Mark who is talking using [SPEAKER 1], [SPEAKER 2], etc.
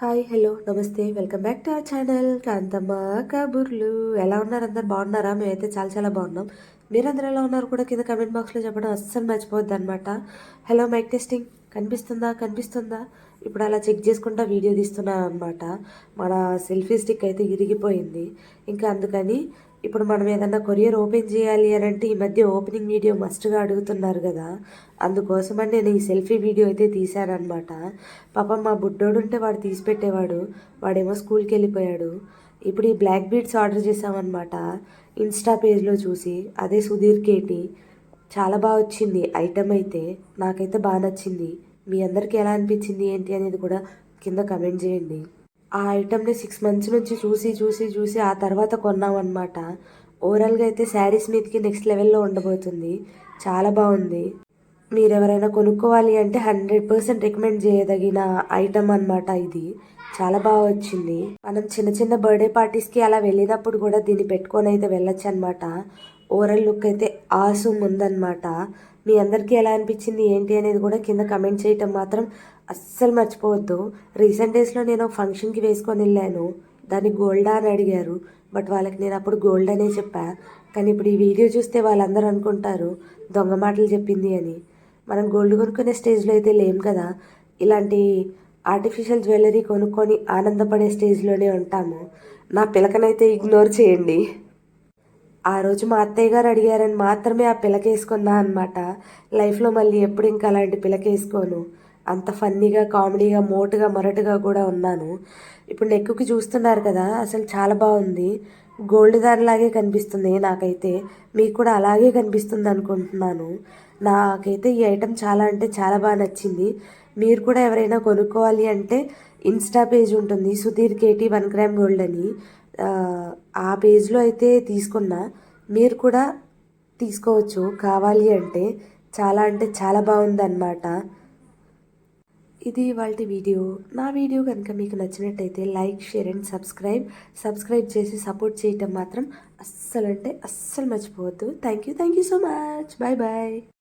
[SPEAKER 1] Hi hello నమస్తే. Welcome back to our channel. Kanthamma Kaburlu. ఎలా ఉన్నారు? అందరు బాగున్నారా? మేమైతే చాలా చాలా బాగున్నాం. మీరందరూ ఎలా ఉన్నారు కూడా కింద కమెంట్ బాక్స్లో చెప్పడం అస్సలు మర్చిపోద్ది అనమాట హలో మైక్ టెస్టింగ్ కనిపిస్తుందా? కనిపిస్తుందా? ఇప్పుడు అలా చెక్ చేసుకుంటా వీడియో తీస్తున్నాను అనమాట మన సెల్ఫీ స్టిక్ అయితే ఇరిగిపోయింది. ఇంకా అందుకని ఇప్పుడు మనం ఏదన్నా కొరియర్ ఓపెన్ చేయాలి అని అంటే ఈ మధ్య ఓపెనింగ్ వీడియో మస్ట్గా అడుగుతున్నారు కదా. అందుకోసమని నేను ఈ సెల్ఫీ వీడియో అయితే తీశానమాట పాపం మా బుడ్డోడు ఉంటే వాడు తీసి పెట్టేవాడు. వాడేమో స్కూల్కి వెళ్ళిపోయాడు. ఇప్పుడు ఈ బ్లాక్ బీడ్స్ ఆర్డర్ చేసామన్నమాట ఇన్స్టా పేజ్లో చూసి. అదే సుధీర్ కేటి. చాలా బాగా వచ్చింది ఐటమ్ అయితే. నాకైతే బాగా నచ్చింది. మీ అందరికీ ఎలా అనిపించింది ఏంటి అనేది కూడా కింద కమెంట్ చేయండి. ఆ ఐటమ్ని సిక్స్ మంత్స్ నుంచి చూసి చూసి చూసి ఆ తర్వాత కొన్నామన్నమాట. ఓవరాల్గా అయితే శారీస్ మీదకి నెక్స్ట్ లెవెల్లో ఉండబోతుంది. చాలా బాగుంది. మీరు ఎవరైనా కొనుక్కోవాలి అంటే హండ్రెడ్ పర్సెంట్ రికమెండ్ చేయదగిన ఐటమ్ అనమాట ఇది. చాలా బాగా వచ్చింది. మనం చిన్న చిన్న బర్త్డే పార్టీస్కి అలా వెళ్ళినప్పుడు కూడా దీన్ని పెట్టుకొని అయితే వెళ్ళొచ్చు అనమాట ఓవరాల్ లుక్ అయితే ఆసు ఉందన్నమాట. మీ అందరికీ ఎలా అనిపించింది ఏంటి అనేది కూడా కింద కమెంట్ చేయటం మాత్రం అస్సలు మర్చిపోవద్దు. రీసెంట్ డేస్లో నేను ఫంక్షన్కి వేసుకొని వెళ్ళాను. దాన్ని గోల్డా అని అడిగారు. బట్ వాళ్ళకి నేను అప్పుడు గోల్డ్ అనే చెప్పా. కానీ ఇప్పుడు ఈ వీడియో చూస్తే వాళ్ళందరూ అనుకుంటారు దొంగ మాటలు చెప్పింది అని. మనం గోల్డ్ కొనుక్కునే స్టేజ్లో అయితే లేం కదా. ఇలాంటి ఆర్టిఫిషియల్ జ్యువెలరీ కొనుక్కొని ఆనందపడే స్టేజ్లోనే ఉంటాము. నా పిలకనైతే ఇగ్నోర్ చేయండి. ఆ రోజు మా అత్తయ్య గారు అడిగారని మాత్రమే ఆ పిలకేసుకున్నా అనమాట లైఫ్లో మళ్ళీ ఎప్పుడు ఇంకా అలాంటి పిలకేసుకోను. అంత ఫన్నీగా కామెడీగా మోటుగా మొరటుగా కూడా ఉన్నాను. ఇప్పుడు నెక్కుకి చూస్తున్నారు కదా అసలు చాలా బాగుంది. గోల్డ్ దానిలాగే కనిపిస్తుంది నాకైతే. మీకు కూడా అలాగే కనిపిస్తుంది అనుకుంటున్నాను. నాకైతే ఈ ఐటెం చాలా అంటే చాలా బాగా నచ్చింది. మీరు కూడా ఎవరైనా కొనుక్కోవాలి అంటే ఇన్స్టా పేజ్ ఉంటుంది. Sudheer KT one gram gold అని. ఆ పేజ్లో అయితే తీసుకున్నా. మీరు కూడా తీసుకోవచ్చు. కావాలి అంటే చాలా అంటే చాలా బాగుందన్నమాట. ఇది వాళ్ళ వీడియో. నా వీడియో కనుక మీకు నచ్చినట్టయితే like share and subscribe. Subscribe చేసి సపోర్ట్ చేయటం మాత్రం అస్సలు అంటే అస్సలు మర్చిపోవద్దు. Thank you thank you so much. Bye bye.